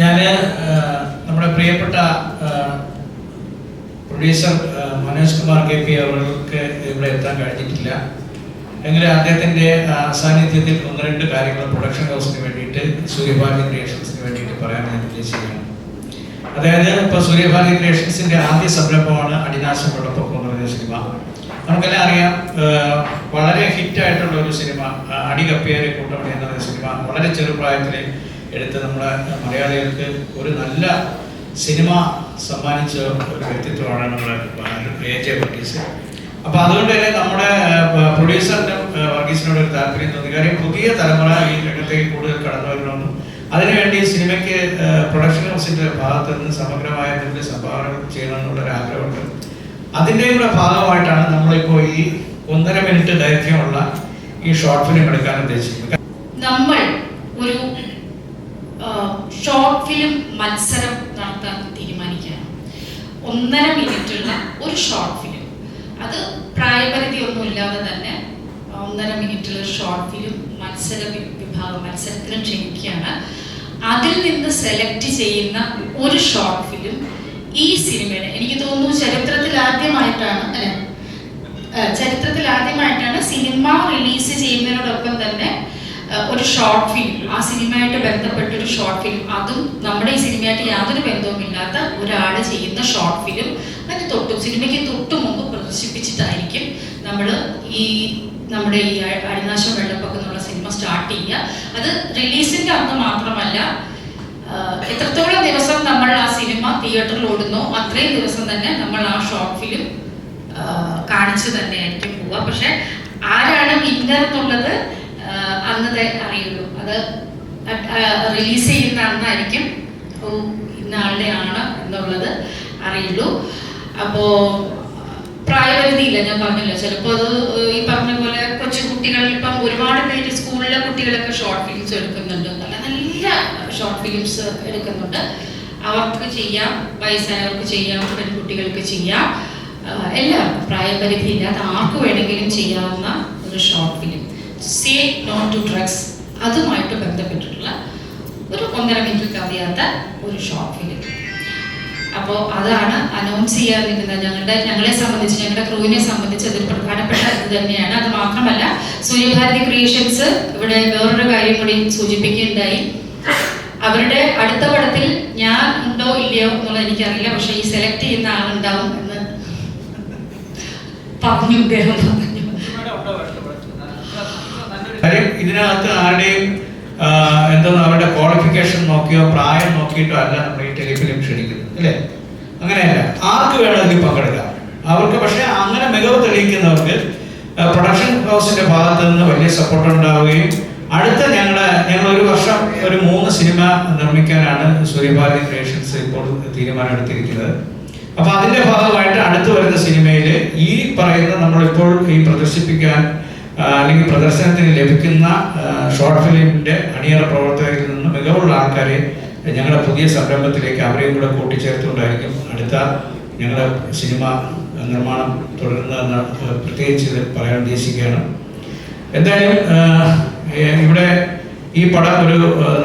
ഞാൻ നമ്മുടെ പ്രിയപ്പെട്ട producer Manoj Kumar K P അവർക്ക് ഇവിടെ എത്താൻ കഴിഞ്ഞിട്ടില്ല. എങ്കിലും അദ്ദേഹത്തിന്റെ സാന്നിധ്യത്തിൽ ഒന്ന് രണ്ട് കാര്യങ്ങൾ പ്രൊഡക്ഷൻ ഹൗസിന് വേണ്ടിയിട്ട് സൂര്യഭാഗ്യ ക്രിയേഷൻസിന് വേണ്ടിയിട്ട് പറയാൻ ഞാൻ ഉദ്ദേശിക്കുകയാണ് അതായത് ഇപ്പോൾ സൂര്യഭാഗ്യ ക്രിയേഷൻസിന്റെ ആദ്യ സംരംഭമാണ് അടിനാശം വെള്ളപ്പൊക്കം എന്ന് സിനിമ. നമുക്കെല്ലാം അറിയാം വളരെ ഹിറ്റായിട്ടുള്ള ഒരു സിനിമ അടികപ്പിയേറെ കൂട്ടമണി എന്ന സിനിമ. വളരെ ചെറുപ്രായത്തിൽ എടുത്ത് നമ്മുടെ മലയാളികൾക്ക് ഒരു നല്ല സിനിമ സമ്മാനിച്ച ഒരു വ്യക്തിത്വമാണ് നമ്മുടെ എ ജെ വർഗീസ്. അപ്പൊ അതുകൊണ്ട് തന്നെ നമ്മുടെ പ്രൊഡ്യൂസറിനും വർഗീസിനോട് ഒരു താല്പര്യം തോന്നി. കാര്യം പുതിയ തലമുറ ഈ രംഗത്തേക്ക് കൂടുതൽ കടന്നു വരണമെന്നും അതിനുവേണ്ടി സിനിമയ്ക്ക് പ്രൊഡക്ഷൻ ഹൗസിന്റെ ഭാഗത്ത് നിന്ന് സമഗ്രമായ എന്തെങ്കിലും സംഭാവന ചെയ്യണമെന്നുള്ള ഒരു ആഗ്രഹമുണ്ട്. അതിന്റെ കൂടെ ഭാഗമായിട്ടാണ് നമ്മളിപ്പോൾ ഈ ഒന്നര മിനിറ്റ് ദൈർഘ്യമുള്ള ഈ ഷോർട്ട് ഫിലിം എടുക്കാൻ ഉദ്ദേശിക്കുന്നത്. നമ്മൾ ഒരു ഷോർട്ട് ഫിലിം മത്സരം നടത്താൻ തീരുമാനിക്കുകയാണ് ഒന്നര മിനിറ്റുള്ള ഒരു ഷോർട്ട് ഫിലിം അത് പ്രായപരിധി ഒന്നും ഇല്ലാതെ തന്നെ ഒന്നര മിനിറ്റുള്ള ഷോർട്ട് ഫിലിം മത്സര വിഭാഗം മത്സരത്തിന് ക്ഷണിക്കുകയാണ്. അതിൽ നിന്ന് സെലക്ട് ചെയ്യുന്ന ഒരു ഷോർട്ട് ഫിലിം ഈ സിനിമയുടെ എനിക്ക് തോന്നുന്നു ചരിത്രത്തിൽ ആദ്യമായിട്ടാണ് അല്ലെ? ചരിത്രത്തിൽ ആദ്യമായിട്ടാണ് സിനിമ റിലീസ് ചെയ്യുന്നതിനോടൊപ്പം തന്നെ ഒരു ഷോർട്ട് ഫിലിം ആ സിനിമയായിട്ട് ബന്ധപ്പെട്ട ഒരു ഷോർട്ട് ഫിലിം അതും നമ്മുടെ ഈ സിനിമയായിട്ട് യാതൊരു ബന്ധവുമില്ലാത്ത ഒരാൾ ചെയ്യുന്ന ഷോർട്ട് ഫിലിം അതിന് തൊട്ടും സിനിമയ്ക്ക് തൊട്ടു മുമ്പ് പ്രദർശിപ്പിച്ചിട്ടായിരിക്കും നമ്മൾ ഈ നമ്മുടെ ഈ അരിനാശം വെള്ളപ്പൊക്കം എന്നുള്ള സിനിമ സ്റ്റാർട്ട് ചെയ്യുക. അത് റിലീസിന്റെ അന്ന് മാത്രമല്ല എത്രത്തോളം ദിവസം നമ്മൾ ആ സിനിമ തിയേറ്ററിൽ ഓടുന്നോ അത്രയും ദിവസം തന്നെ നമ്മൾ ആ ഷോർട്ട് ഫിലിം കാണിച്ചു തന്നെയായിരിക്കും പോവുക. പക്ഷെ ആരാണ് വിന്നർ എന്നുള്ളത് ആഹ് അന്ന് അറിയുള്ളൂ. അത് റിലീസ് ചെയ്യുന്ന അന്നായിരിക്കും. ഇന്ന ആളുടെ ആണ് എന്നുള്ളത് അറിയുള്ളൂ. അപ്പോ പ്രായപരിധിയില്ല ഞാൻ പറഞ്ഞല്ലോ? ചിലപ്പോൾ അത് ഈ പറഞ്ഞ പോലെ കൊച്ചു കുട്ടികൾ ഇപ്പം ഒരുപാട് പേര് സ്കൂളിലെ കുട്ടികളൊക്കെ ഷോർട്ട് ഫിലിംസ് എടുക്കുന്നുണ്ട്. നല്ല നല്ല ഷോർട്ട് ഫിലിംസ് എടുക്കുന്നുണ്ട്. അവർക്ക് ചെയ്യാം വയസ്സായവർക്ക് ചെയ്യാം പെൺകുട്ടികൾക്ക് ചെയ്യാം. എല്ലാം എല്ലാവർക്കും പ്രായപരിധി ഇല്ലാത്ത ആർക്ക് വേണമെങ്കിലും ചെയ്യാവുന്ന ഒരു short film say no to drugs അതുമായിട്ട് ബന്ധപ്പെട്ടിട്ടുള്ള ഒരു ഒന്നര മിനിറ്റ് കവിയാത്ത ഒരു ഷോർട്ട് ഫിലിം അപ്പോൾ അതാണ് അനൗൺസ് ചെയ്യാതിരുന്നത് ഞങ്ങളുടെ ഞങ്ങളെ സംബന്ധിച്ച് ഞങ്ങളുടെ ക്രൂവിനെ സംബന്ധിച്ച് അതൊരു പ്രധാനപ്പെട്ട ഇത് തന്നെയാണ്. അത് മാത്രമല്ല സൂര്യഭാരതി ക്രിയേഷൻസ് ഇവിടെ വേറൊരു കാര്യം കൂടി സൂചിപ്പിക്കുകയുണ്ടായി. അവരുടെ അടുത്ത പടത്തിൽ ഞാൻ ഉണ്ടോ ഇല്ലയോ എന്നുള്ളത് എനിക്കറിയില്ല. പക്ഷെ ഈ സെലക്ട് ചെയ്യുന്ന ആളുണ്ടാവും എന്ന് പറഞ്ഞു പറഞ്ഞു. കാര്യം ഇതിനകത്ത് ആരുടെയും എന്താ അവരുടെ ക്വാളിഫിക്കേഷൻ നോക്കിയോ പ്രായം നോക്കിയിട്ടോ അല്ല നമ്മൾ ഈ ടെലിഫിലിം ക്ഷണിക്കുന്നത് അല്ലേ? അങ്ങനെയല്ല. ആർക്ക് വേണമെങ്കിലും പങ്കെടുക്കാം? അവർക്ക് പക്ഷേ അങ്ങനെ മികവ് തെളിയിക്കുന്നവർക്ക് പ്രൊഡക്ഷൻ ഹൗസിന്റെ ഭാഗത്ത് നിന്ന് വലിയ സപ്പോർട്ട് ഉണ്ടാവുകയും അടുത്ത ഞങ്ങളെ ഞങ്ങൾ ഒരു വർഷം ഒരു മൂന്ന് സിനിമ നിർമ്മിക്കാനാണ് സൂര്യഭാരതി ക്രിയേഷൻസ് ഇപ്പോൾ തീരുമാനമെടുത്തിരിക്കുന്നത് അപ്പൊ അതിന്റെ ഭാഗമായിട്ട് അടുത്ത് വരുന്ന സിനിമയിൽ ഈ പറയുന്ന നമ്മളിപ്പോൾ ഈ പ്രദർശിപ്പിക്കാൻ അല്ലെങ്കിൽ പ്രദർശനത്തിന് ലഭിക്കുന്ന ഷോർട്ട് ഫിലിമിന്റെ അണിയറ പ്രവർത്തകരിൽ നിന്ന് മികവുള്ള ആൾക്കാരെ ഞങ്ങളുടെ പുതിയ സംരംഭത്തിലേക്ക് അവരെയും കൂടെ കൂട്ടിച്ചേർത്തുകൊണ്ടായിരിക്കും അടുത്ത ഞങ്ങളുടെ സിനിമ നിർമ്മാണം തുടരുന്നതെന്ന് പ്രത്യേകിച്ച് പറയാൻ ഉദ്ദേശിക്കുകയാണ്. എന്തായാലും ഇവിടെ ഈ പടം ഒരു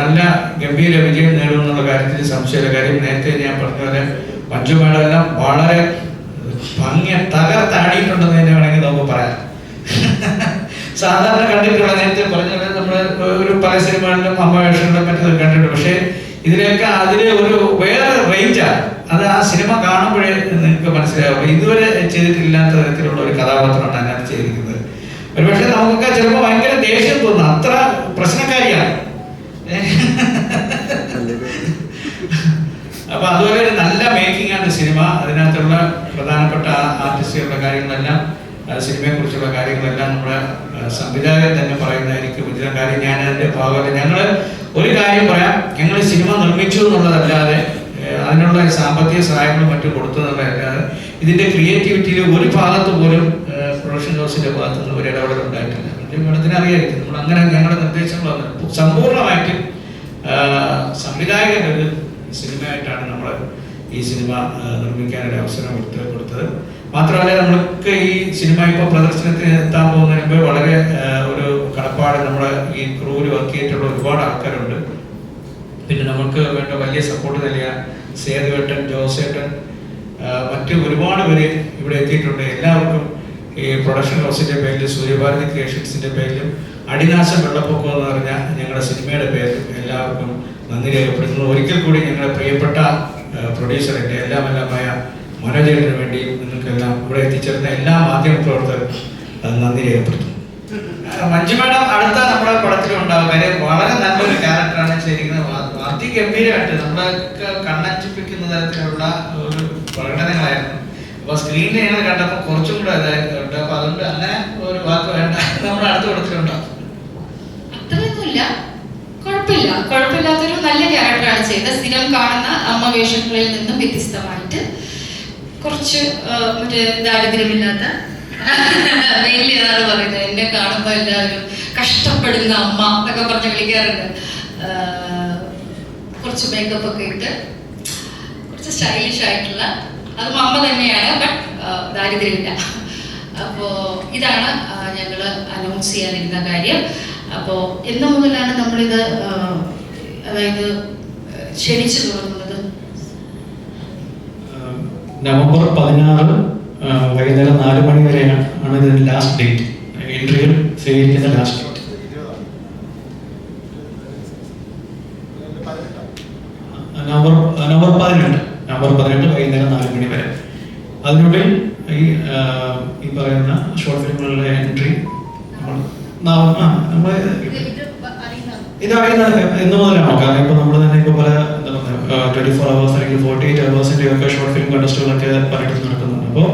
നല്ല ഗംഭീര വിജയം നേടുമെന്നുള്ള കാര്യത്തിൽ സംശയമില്ല. കാര്യം നേരത്തെ ഞാൻ പറഞ്ഞ പോലെ മഞ്ജു വളരെ ഭംഗി തകർത്താടിയിട്ടുണ്ടെന്ന് തന്നെ വേണമെങ്കിൽ നമുക്ക് പറയാം. സാധാരണ കണ്ടിട്ടുള്ള നേരത്തെ പറഞ്ഞ പോലെ നമ്മൾ ഒരു പല സിനിമകളിലും അമ്മ വേഷങ്ങളിലും മറ്റൊക്കെ കണ്ടിട്ടുണ്ട്. പക്ഷേ ഇതിലൊക്കെ അതിന് ഒരു വേറെ റേഞ്ചാണ് അത് ആ സിനിമ കാണുമ്പോഴേ നിങ്ങൾക്ക് മനസ്സിലാവും. ഇതുവരെ ചെയ്തിട്ടില്ലാത്ത തരത്തിലുള്ള ഒരു കഥാപാത്രമാണ് അതിനകത്ത് ചെയ്തിരിക്കുന്നത്. ഒരുപക്ഷെ നമുക്കൊക്കെ ചിലപ്പോൾ ഭയങ്കര ദേഷ്യം തോന്നുന്നു അത്ര പ്രശ്നക്കാരിയാണ്. അപ്പൊ അതുപോലെ നല്ല മേക്കിംഗ് ആണ് സിനിമ. അതിനകത്തുള്ള പ്രധാനപ്പെട്ട ആർട്ടിസ്റ്റുകളുടെ കാര്യങ്ങളെല്ലാം ആ സിനിമയെ കുറിച്ചുള്ള കാര്യങ്ങളെല്ലാം നമ്മുടെ സംവിധായകൻ തന്നെ പറയുന്നതായിരിക്കും. ഇതിലെ കാര്യം ഞാൻ അതിന്റെ ഭാഗമല്ല. ഞങ്ങൾ ഒരു കാര്യം പറയാം. ഞങ്ങൾ സിനിമ നിർമ്മിച്ചു എന്നുള്ളതല്ലാതെ അതിനുള്ള സാമ്പത്തിക സഹായങ്ങളും മറ്റും കൊടുത്തു എന്നുള്ളതല്ലാതെ ഇതിന്റെ ക്രിയേറ്റിവിറ്റിയിൽ ഒരു ഭാഗത്ത് പോലും പ്രൊഡക്ഷൻ ഹൗസിന്റെ ഭാഗത്തു നിന്ന് ഒരു ഇടപെടൽ ഉണ്ടായിട്ടില്ല. മേഡത്തിന് നമ്മൾ അങ്ങനെ ഞങ്ങളുടെ നിർദ്ദേശങ്ങൾ സമ്പൂർണമായിട്ടും സംവിധായകൻ ഒരു സിനിമയായിട്ടാണ് നമ്മൾ ഈ സിനിമ നിർമ്മിക്കാനൊരു അവസരം കൊടുത്ത് കൊടുത്തത്. മാത്രമല്ല നമ്മൾക്ക് ഈ സിനിമ ഇപ്പോൾ പ്രദർശനത്തിന് എത്താൻ പോകുന്നതിന് വളരെ ഒരു കടപ്പാട് നമ്മുടെ ഈ ക്രൂവിൽ വർക്ക് ചെയ്തിട്ടുള്ള ഒരുപാട് ആൾക്കാരുണ്ട്. പിന്നെ നമുക്ക് വേണ്ട വലിയ സപ്പോർട്ട് നൽകിയ സേതുവേട്ടൻ ജോസേട്ടൻ മറ്റു ഒരുപാട് പേര് ഇവിടെ എത്തിയിട്ടുണ്ട്. എല്ലാവർക്കും ഈ പ്രൊഡക്ഷൻ ഹൗസിന്റെ പേരിലും സൂര്യഭാരതി ക്രിയേഷൻസിന്റെ പേരിലും അടിനാശം വെള്ളപ്പൊക്കം എന്ന് പറഞ്ഞ ഞങ്ങളുടെ സിനിമയുടെ പേരിലും എല്ലാവർക്കും നന്ദി രേഖപ്പെടുത്തുന്നു. ഒരിക്കൽ കൂടി ഞങ്ങളുടെ പ്രിയപ്പെട്ട പ്രൊഡ്യൂസറിന്റെ എല്ലാം എല്ലാമായ മനോജേട്ടന് വേണ്ടി നിങ്ങൾക്കെല്ലാം ഇവിടെ എത്തിച്ചേർന്ന എല്ലാ മാധ്യമ പ്രവർത്തകർക്കും നന്ദി രേഖപ്പെടുത്തുന്നു. മഞ്ജു മാഡം അടുത്ത നമ്മുടെ പടത്തിൽ ഉണ്ടാവും വളരെ നല്ലൊരു ക്യാരക്ടറാണ് ചെയ്തിരിക്കുന്നത്. അതിഗംഭീരമായിട്ട് നമ്മളെ കണ്ണഞ്ചിപ്പിക്കുന്ന തരത്തിലുള്ള ഒരു പ്രകടനങ്ങളായിരുന്നു. അപ്പൊ സ്ക്രീനിൽ ഞങ്ങൾ കണ്ടപ്പോൾ കുറച്ചും കൂടെ കേട്ടോ. അപ്പൊ അതുകൊണ്ട് അങ്ങനെ ഒരു വാക്ക് വേണ്ട. നമ്മുടെ അടുത്ത പടത്തിലുണ്ടാവും അത്രയൊന്നുമില്ല. കുഴപ്പമില്ല. കുഴപ്പമില്ലാത്തൊരു നല്ല ക്യാരക്ടറാണ് ചെയ്തത്. സ്ഥിരം കാണുന്ന അമ്മ വേഷങ്ങളിൽ നിന്നും വ്യത്യസ്തമായിട്ട്. കുറച്ച് മറ്റേ ദാരിദ്ര്യമില്ലാത്ത മെയിൻലി എന്നാണ് പറയുന്നത്. എന്നെ കാണുമ്പോൾ എല്ലാവരും കഷ്ടപ്പെടുന്ന അമ്മ എന്നൊക്കെ പറഞ്ഞ് വിളിക്കാറുണ്ട്. കുറച്ച് മേക്കപ്പ് ഒക്കെ ഇട്ട് കുറച്ച് സ്റ്റൈലിഷ് ആയിട്ടുള്ള അതും അമ്മ തന്നെയാണ് ബട്ട് ദാരിദ്ര്യമില്ല. അപ്പോൾ ഇതാണ് ഞങ്ങൾ അനൗൺസ് ചെയ്യാനിരുന്ന കാര്യം. അപ്പോൾ എന്ന് മുതലാണ് നമ്മളിത് അതായത് ക്ഷണിച്ചു തുടങ്ങുന്നത്. നവംബർ പതിനാറ് വൈകുന്നേരം നാല് മണി വരെയാണ് ആണ് ഇതിന്റെ ലാസ്റ്റ് ഡേറ്റ് എൻട്രികൾ സ്വീകരിക്കുന്ന ലാസ്റ്റ് ഡേറ്റ് നവംബർ നവംബർ പതിനെട്ട്. നവംബർ പതിനെട്ട് വൈകുന്നേരം നാല് മണി വരെ. അതിനുള്ളിൽ ഈ ഈ പറയുന്ന ഷോർട്ട് ഫിലിമുകളിലെ എൻട്രി നമ്മൾ നമ്മൾ ഇത് അറിയുന്ന എന്ന് മുതലാണോ. കാരണം ഇപ്പൊ നമ്മൾ തന്നെ ഇപ്പൊ പല ട്വന്റി ഫോർ അവേഴ്സ് അല്ലെങ്കിൽ ഫോർട്ടി എയ്റ്റ് അവേഴ്സിന്റെ ഒക്കെ ഷോർട്ട് ഫിലിം കണ്ടസ്റ്റുകളൊക്കെ പലയിടത്തും നടക്കുന്നുണ്ട്. അപ്പോൾ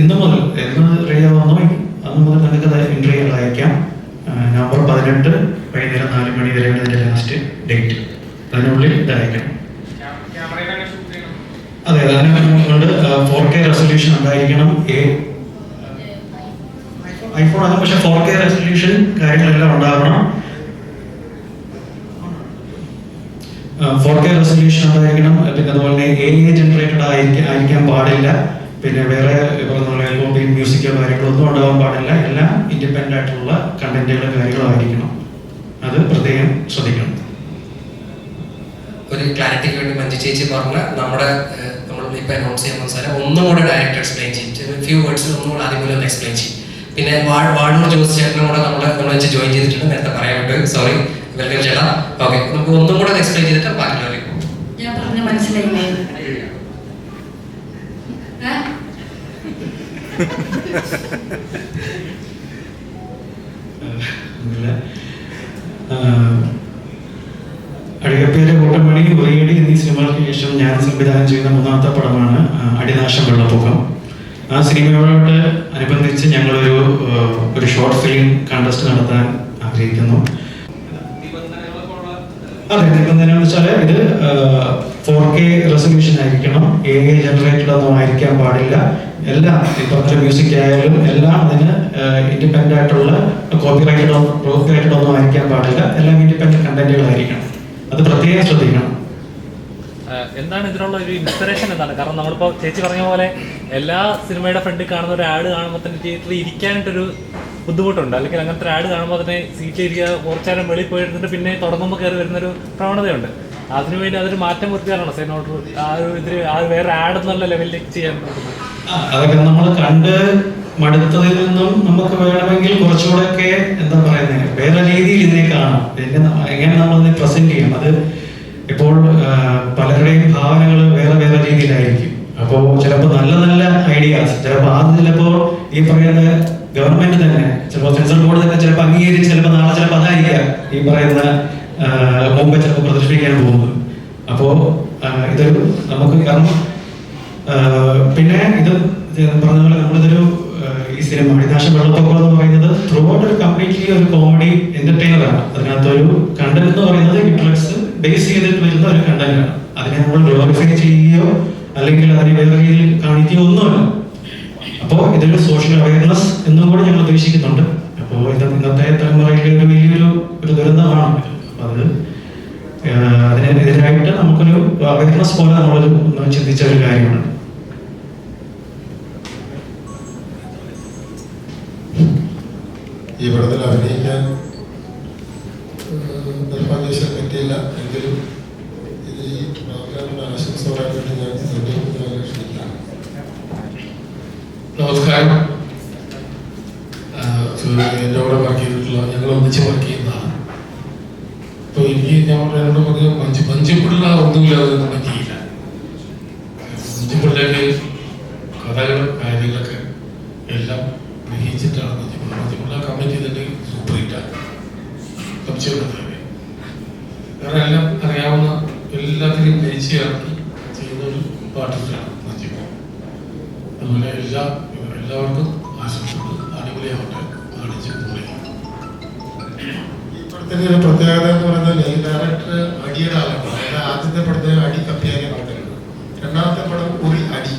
ഇന്ന് മുതൽ എന്ന് റേഡിയോ വന്നോ അന്ന് മുതൽ നിങ്ങൾക്ക് എൻട്രികൾ അയക്കാം നവംബർ പതിനെട്ട് വൈകുന്നേരം നാല് മണി വരെയാണ് ഇതിന്റെ ലാസ്റ്റ് ഡേറ്റ് അതിനുള്ളിൽ ഇത് അയക്കണം അതെ നിങ്ങളുടെ ഫോർ കെ റെസൊല്യൂഷൻ ഉണ്ടായിരിക്കണം. എ ഐഫോൺ ആണ്. പക്ഷെ ഫോർ കെ റെസൊല്യൂഷൻ കാര്യങ്ങളെല്ലാം ഉണ്ടാകണം ഫോർ കെ റെസൊല്യൂഷൻ ഉണ്ടായിരിക്കണം. പിന്നെ അതുപോലെ തന്നെ എ ഐ ജനറേറ്റഡ് ആയിരിക്കാൻ പാടില്ല. പിന്നെ വേറെ പറഞ്ഞ പോലെ മ്യൂസിക്കോ കാര്യങ്ങളോ ഒന്നും ഉണ്ടാവാൻ പാടില്ല. എല്ലാം ഇൻഡിപെൻഡന്റ് ആയിട്ടുള്ള കണ്ടന്റുകളും കാര്യങ്ങളും ആയിരിക്കണം. അത് പ്രത്യേകം ശ്രദ്ധിക്കണം. ഒരു ക്ലാരിറ്റിക്ക് വേണ്ടി മഞ്ജു ചേച്ചി പറഞ്ഞ നമ്മുടെ നമ്മൾ ഇപ്പൊ അനൗൺസ് ചെയ്യാൻ സാധനം ഒന്നും കൂടെ ഡയറക്റ്റ് എക്സ്പ്ലെയിൻ ചെയ്യും ഫ്യൂ വേർഡ്സ് ഒന്നും കൂടെ ആദ്യം ഒന്ന് എക്സ്പ്ലെയിൻ ചെയ്യും. പിന്നെ വാഴ വാഴൂർ ജോസ് ചേട്ടനും കൂടെ നമ്മൾ നമ്മൾ ജോയിൻ ചെയ്തിട്ടുണ്ട്. നേരത്തെ പറയാൻ വേണ്ടി സോറി വെൽക്കം ചേട്ടാ. ഓക്കെ നമുക്ക് ഒന്നും കൂടെ എക്സ്പ്ലെയിൻ ചെയ്തിട്ട് പോകും. ഞാൻ പറഞ്ഞ മനസ്സിലായില്ലേ അടികപ്പേരെ കൂട്ടമണി ഒറിയടി എന്നീ സിനിമകൾക്ക് ശേഷം ഞാൻ സംവിധാനം ചെയ്യുന്ന മൂന്നാമത്തെ പടമാണ് അടിനാശം വെള്ളപ്പൊക്കം. ആ സിനിമയോട് അനുബന്ധിച്ച് ഞങ്ങളൊരു ഒരു ഷോർട്ട് ഫിലിം കണ്ടസ്റ്റ് നടത്താൻ ആഗ്രഹിക്കുന്നു. അതെ എന്ന് വെച്ചാൽ ഇത് ഫോർ കെ റെസൊല്യൂഷൻ ആയിരിക്കണം. എ ഐ ജനറേറ്റഡ് ഒന്നും ആയിരിക്കാൻ പാടില്ല. എല്ലാം ഇപ്പോഴത്തെ മ്യൂസിക് ആയാലും എല്ലാം അതിന് ഇൻഡിപെൻഡന്റ് ആയിട്ടുള്ള കോപ്പിറൈറ്റഡ് കോപ്പിറൈറ്റഡ് ഒന്നും ആയിരിക്കാൻ പാടില്ല. എല്ലാം ഇൻഡിപെൻഡന്റ് കണ്ടന്റുകളായിരിക്കണം അത് പ്രത്യേകം ശ്രദ്ധിക്കണം. എന്താണ് ഇതിനുള്ള ഒരു ഇൻസ്പിറേഷൻ എന്താണ്? കാരണം നമ്മളിപ്പോ ചേച്ചി പറഞ്ഞ പോലെ എല്ലാ സിനിമയുടെ ഫ്രണ്ടിൽ കാണുന്ന ഒരു ആഡ് കാണുമ്പോൾ തന്നെ തിയേറ്ററിൽ ഇരിക്കാനായിട്ടൊരു ബുദ്ധിമുട്ടുണ്ട്. അല്ലെങ്കിൽ അങ്ങനത്തെ ആഡ് കാണുമ്പോൾ തന്നെ സീറ്റിൽ ഇരിക്കുക കുറച്ചേരം വെളിയിൽ പോയിരുന്നിട്ട് പിന്നെ തുടങ്ങുമ്പോൾ കയറി വരുന്നൊരു പ്രവണതയുണ്ട്. അതിനുവേണ്ടി അതൊരു മാറ്റം വരുത്തിയാണോ സൈനോട്ട് ആ ഒരു ഇതിൽ ആ വേറെ ആഡ് എന്നുള്ള ലെവലിലേക്ക് ചെയ്യാൻ അതൊക്കെ നമ്മൾ കണ്ട് മടുത്തതിൽ നിന്നും നമുക്ക് വേണമെങ്കിൽ കുറച്ചുകൂടെയൊക്കെ എന്താ പറയുന്നത് വേറെ രീതിയിൽ ഇതിനെ കാണാം. എങ്ങനെ നമ്മൾ പ്രസന്റ് ചെയ്യും? അത് ഇപ്പോൾ പലരുടെയും ഭാവനകൾ വേറെ വേറെ രീതിയിലായിരിക്കും. അപ്പോൾ ചിലപ്പോൾ നല്ല നല്ല ഐഡിയാസ് ചിലപ്പോൾ ആദ്യം ചിലപ്പോൾ ഈ പറയുന്ന ഗവൺമെന്റ് തന്നെ ചിലപ്പോൾ സെൻസർ ബോർഡ് തന്നെ ചിലപ്പോൾ അംഗീകരിച്ച് ചിലപ്പോൾ നാളെ ചിലപ്പോൾ അതായിരിക്കാം ഈ പറയുന്ന ബോംബെ ചിലപ്പോൾ പ്രദർശിപ്പിക്കാൻ പോകുന്നത്. അപ്പോൾ ഇതൊരു നമുക്ക് കാരണം പിന്നെ ഇത് പറഞ്ഞ പോലെ നമ്മളിതൊരു ഈ സിനിമ അടിനാശം വെള്ളപ്പൊക്കം എന്ന് പറയുന്നത് ത്രൂ ഔട്ട് ഒരു കംപ്ലീറ്റ്ലി ഒരു കോമഡി എന്റർടൈനർ ആണ്. അതിനകത്തൊരു കണ്ടന്റ് എന്ന് പറയുന്നത് ഇൻട്രക്സ് ബേസ് ചെയ്തിട്ട് വരുന്ന ഒരു കണ്ടന്റ് ആണ്. അതിനെ നമ്മൾ ഗ്ലോറിഫൈ ചെയ്യുകയോ അല്ലെങ്കിൽ അതിനെ വേറെ രീതിയിൽ കാണിക്കുകയോ ഒന്നുമല്ല. അപ്പോൾ ഇതൊരു സോഷ്യൽ അവയർനെസ് എന്നും കൂടി ഞങ്ങൾ ഉദ്ദേശിക്കുന്നുണ്ട്. അപ്പോൾ ഇത് ഇന്നത്തെ തലമുറയിലെ ഒരു വലിയൊരു ഒരു ദുരന്തമാണ്. അത് അതിനെതിരായിട്ട് നമുക്കൊരു അവയർനെസ് പോലെ നമ്മളൊരു ചിന്തിച്ച ഒരു കാര്യമാണ്. ഈ പടത്തിൽ അഭിനയിക്കാൻ ഏഹ്, നിർഭാഗ്യവശാൽ പറ്റിയില്ല. എങ്കിലും ഇത് ഈ പ്രോഗ്രാമിന് ആശംസ പറയാൻ വേണ്ടി ഞാൻ വീണ്ടും ക്ഷണിക്കാം നമസ്കാരം ആ, സൂര്യ എന്റെ കൂടെ വർക്ക് ചെയ്തിട്ടുള്ള ഞങ്ങൾ ഒന്നിച്ച് വർക്ക് ചെയ്യുന്നതാണ്. അപ്പോൾ എനിക്ക് ഞാൻ എന്നോട് പറഞ്ഞു മഞ്ച് മഞ്ചുപിള്ള ഒന്നുമില്ലാതെ ഒന്നും പറ്റിയില്ല മഞ്ചുപിള്ളയുടെ കഥകളും കാര്യങ്ങളൊക്കെ എല്ലാം ഗ്രഹിച്ചിട്ടാണ് മഞ്ചുപിള്ള മഞ്ചുപിള്ള കമ്മിറ്റ് ചെയ്തിട്ട് സൂപ്പർ ഹിറ്റാണ് സംശയമൊന്നും കാരണം എല്ലാം അറിയാവുന്ന എല്ലാത്തിനെയും ഇറക്കി ചെയ്യുന്ന ഒരു പാർട്ടിസ്റ്റാണ് മഞ്ചുപിള്ള അതുപോലെ എല്ലാ എല്ലാവർക്കും ആശംസകൾ. അടിപൊളിയാവട്ടെ. ഒരു പ്രത്യേകത എന്ന് പറയുന്നത് ഈ ഡയറക്ടർ അടിയുടെ അതായത് ആദ്യത്തെ പടത്തിന് അടി കപ്പിയാക്കി നടക്കുന്നത് രണ്ടാമത്തെ പടം ഒരു അടി.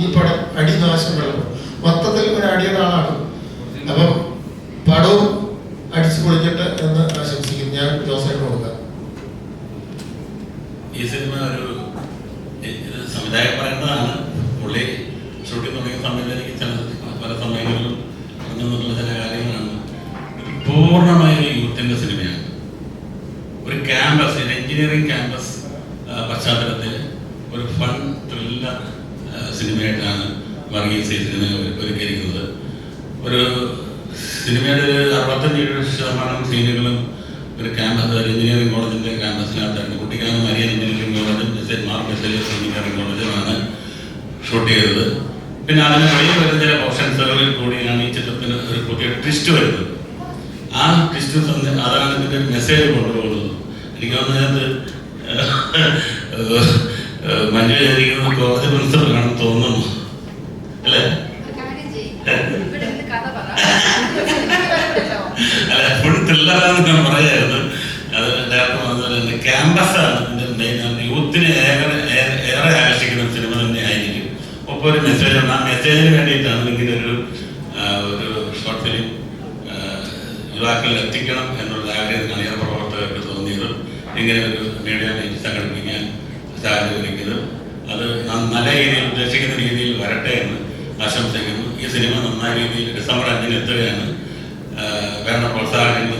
ഈ പടം അടി വെള്ളം. മൊത്തത്തിൽ ഒരു അടിയുടെ അപ്പം പടവും അടിച്ചു പൊളിക്കട്ടെ എന്ന് ആശംസിക്കുന്നു ഞാൻ ജോസേട്ട് കൊടുക്കാം. ഈ സിനിമ ഒരു സംവിധായകൻ പറയുന്നതാണ്. പുള്ളി ഷൂട്ടിംഗ് തുടങ്ങിയ സമയത്ത് എനിക്ക് പല സമയങ്ങളിലും എഞ്ചിനീയറിംഗ് ക്യാമ്പസ് പശ്ചാത്തലത്തിൽ ഒരു ഫൺ ത്രില്ലർ സിനിമയായിട്ടാണ് വർഗീസ് ഈ സിനിമ ഒരു- ഒരുക്കിയിരിക്കുന്നത്. ഒരു സിനിമയുടെ ഒരു അറുപത്തഞ്ച് എഴുപത് ശതമാനം സീനുകളും ഒരു ക്യാമ്പസ് ഒരു എഞ്ചിനീയറിംഗ് കോളേജിന്റെ ക്യാമ്പസിനകത്തായിരുന്നു കുട്ടിക്കാനം മരിയ എഞ്ചിനീയറിംഗ് കോളേജും മിസ്റ്റർ മാർ മെസ്സേജസ് എഞ്ചിനീയറിംഗ് കോളേജുമാണ് ഷൂട്ട് ചെയ്തത്. പിന്നെ അതിന് വഴി വരുന്ന ചില ഓപ്ഷൻസുകളിൽ കൂടിയാണ് ഈ ചിത്രത്തിന് ഒരു പുതിയ ട്വിസ്റ്റ് വരുന്നത്. ആ ട്വിസ്റ്റ് അതാണ് ഇതിന്റെ മെസ്സേജ് കൊണ്ടുപോകുന്നത്. എനിക്ക് തോന്നുന്നത് മഞ്ഞു വിചാരിക്കുന്നത് കോളേജ് പ്രിൻസിപ്പൽ ആണെന്ന് തോന്നുന്നു. അല്ലേ? അല്ല ഫുൾ ത്രില്ലറാന്ന് ഞാൻ പറയായിരുന്നു അത് ഡയറക്ടർ പറഞ്ഞതുപോലെ തന്നെ ക്യാമ്പസാണ് മെയിൻ യൂത്തിനെ ഏറെ ഏറെ- ഏറെ ആകർഷിക്കുന്ന സിനിമ തന്നെ ആയിരിക്കും. ഒപ്പം ഒരു മെസ്സേജ് ആ മെസ്സേജിന് വേണ്ടിയിട്ടാണ് ഇങ്ങനെ ഒരു ഒരു ഷോർട്ട് ഫിലിം യുവാക്കളിൽ എത്തിക്കണം എന്നുള്ള ആഗ്രഹത്തിനാണ് തോന്നിയത് ഇങ്ങനെ ഒരു മീഡിയ സംഘടിപ്പിക്കാൻ ഒരുക്കിയത് അത് നല്ല രീതിയിൽ ഉദ്ദേശിക്കുന്ന രീതിയിൽ വരട്ടെ എന്ന് ആശംസിക്കുന്നു. ഈ സിനിമ നന്നായ രീതിയിൽ ഡിസംബർ അഞ്ചിന് എത്തുകയാണ് വേണ്ട പ്രോത്സാഹനങ്ങൾ